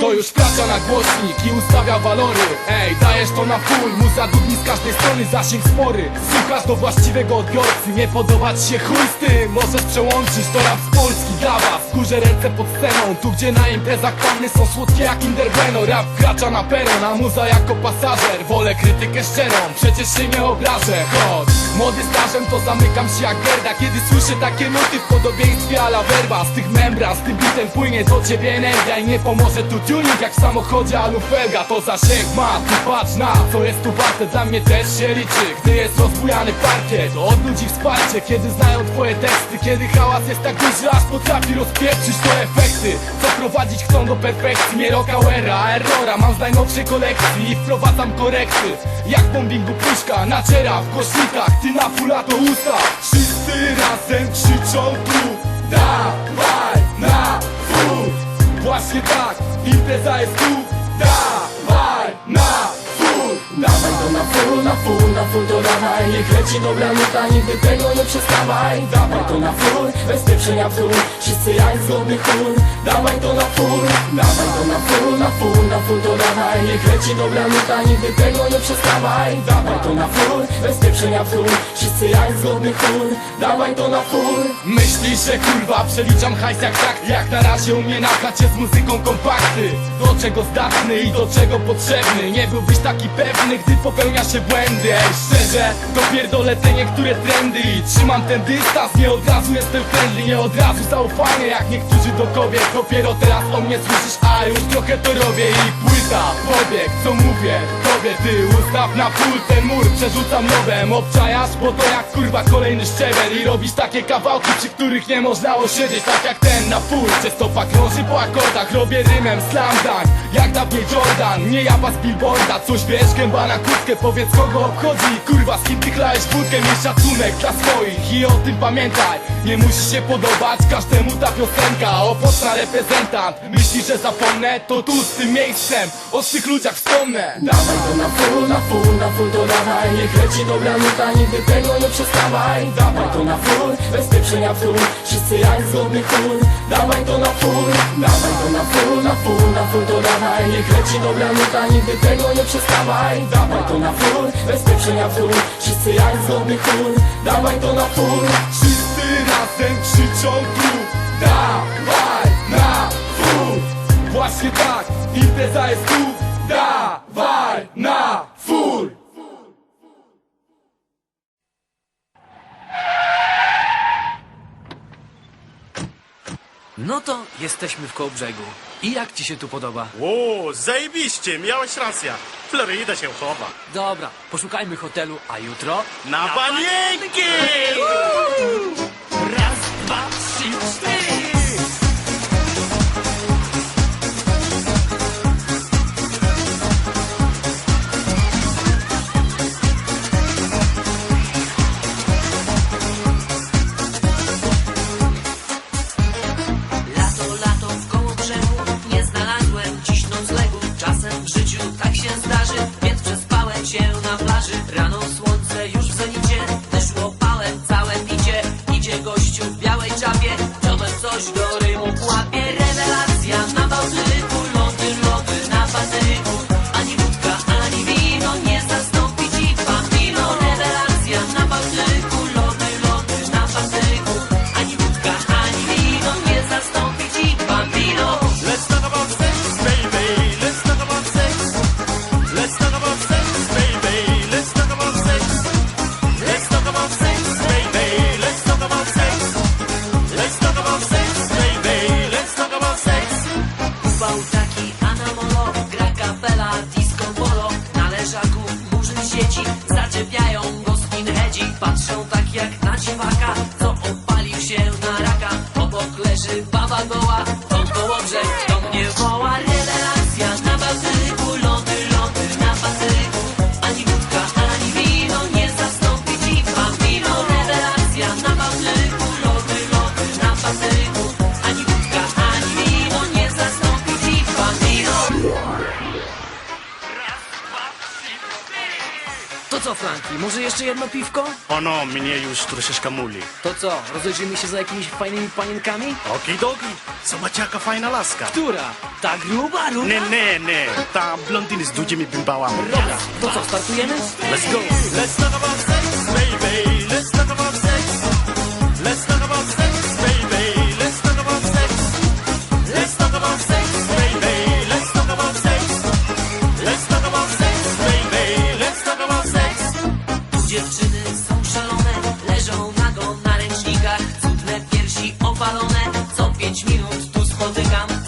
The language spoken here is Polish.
To już wkracza na głośnik i ustawia walory. Ej, dajesz to na full, muza każdej strony, zasięg spory. Słuchasz do właściwego odbiorcy, nie podobać się chuj z tym. Możesz przełączyć to rap z Polski dla was. Górze ręce pod sceną, tu gdzie na imprezach panny są słodkie jak Kinder Bueno Rap wkracza na peron, a muza jako pasażer. Wolę krytykę szczerą, przecież się nie obrażę. Chodź, młody stażem to zamykam się jak Gerda. Kiedy słyszę takie nuty w podobieństwie a la werba Z tych membran, z tym bitem płynie do ciebie energia I nie pomoże tu tuning jak w samochodzie alu felga To zasięg ma, tu patrz na co jest tu warte. Dla mnie też się liczy, gdy jest rozbujany parkiet Od ludzi wsparcie, kiedy znają twoje teksty Kiedy hałas jest tak duży, aż potrafi rozpieprzyć to efekty. Co prowadzić chcą do perfekcji, nie rockauera, errora Mam z najnowszej kolekcji i wprowadzam korekty. Jak bombingu puszka, naciera w głośnikach. Ty na fula to usta. Wszyscy razem krzyczą tu. Dawaj na full Właśnie tak, impreza jest tu na full, na full, na full to dawaj. Niech leci dobra nuta, nigdy tego nie przestawaj. Dawaj to na full, bez pieprzenia w dół. Wszyscy jak zgodny chór Dawaj to na full, dawaj to na full, na full, na full to dawaj. Niech leci dobra nuta, nigdy tego nie przestawaj. Dawaj to na full, bez pieprzenia w dół. Wszyscy jak zgodny chór Dawaj to na full. Myślisz, że kurwa przeliczam hajs jak takt Jak na razie u mnie nachać się z muzyką kompakty. Do czego zdatny i do czego potrzebny? Nie byłbyś taki pewny, gdy popełnia się błędy. Ej, szczerze, dopierdolę te niektóre trendy. I trzymam ten dystans, nie od razu jestem friendly Nie od razu zaufanie jak niektórzy do kobiet. Dopiero teraz o mnie słyszysz, a już trochę to robię. I płyta, pobieg, co mówię Tobie ty. Ustaw na full ten mur Przerzucam nowem, obczajasz, bo to jak kurwa kolejny szczebel. I robisz takie kawałki, przy których nie można osiedzieć. Tak jak ten na full, czy stopa krąży po akordach. Robię rymem slam dunk, jak dawniej Jordan. Nie jaba z billboarda, coś wiesz, gęba na kutkę Powiedz kogo obchodzi, kurwa z kim ty chlałeś wódkę Miej szacunek dla swoich i o tym pamiętaj. Nie musi się podobać każdemu ta piosenka Owocna reprezentant, myślisz, że zapomnę? To tu z tym miejscem, o tych ludziach wspomnę. Dawaj to na full, na full, na full to dawaj. Niech leci dobra nuta, nigdy tego nie przestawaj. Dawaj to na full, bez pieprzenia w dół. Wszyscy jak zgodny chór. Dawaj to na full, dawaj to na full, na full, na full to dawaj. Niech leci dobra nuta, nigdy tego nie przestawaj. Dawaj to na full, bez pieprzenia w dół Wszyscy jak zgodny chór. Dawaj to na full. Wszyscy razem krzyczą tu. Dawaj na full. Właśnie tak, impreza jest tu Dawaj na full No to jesteśmy w Kołbrzegu. I jak ci się tu podoba? O, zajebiście, miałeś rację. Floryda się chowa. Dobra, poszukajmy hotelu, a jutro... Na panienki! Raz, dwa, co, Franki, może jeszcze jedno piwko? O no, mnie już troszeczkę muli. To co, rozejrzymy się za jakimiś fajnymi panienkami? Okidoki, zobacz jaka fajna laska. Która? Ta gruba, ruda? Nie, nie, nie, ta blondyn z dużymi bimbałami. Dobra, to co, startujemy? Let's go. Let's talk about sex, baby. Let's talk about sex. Ponte.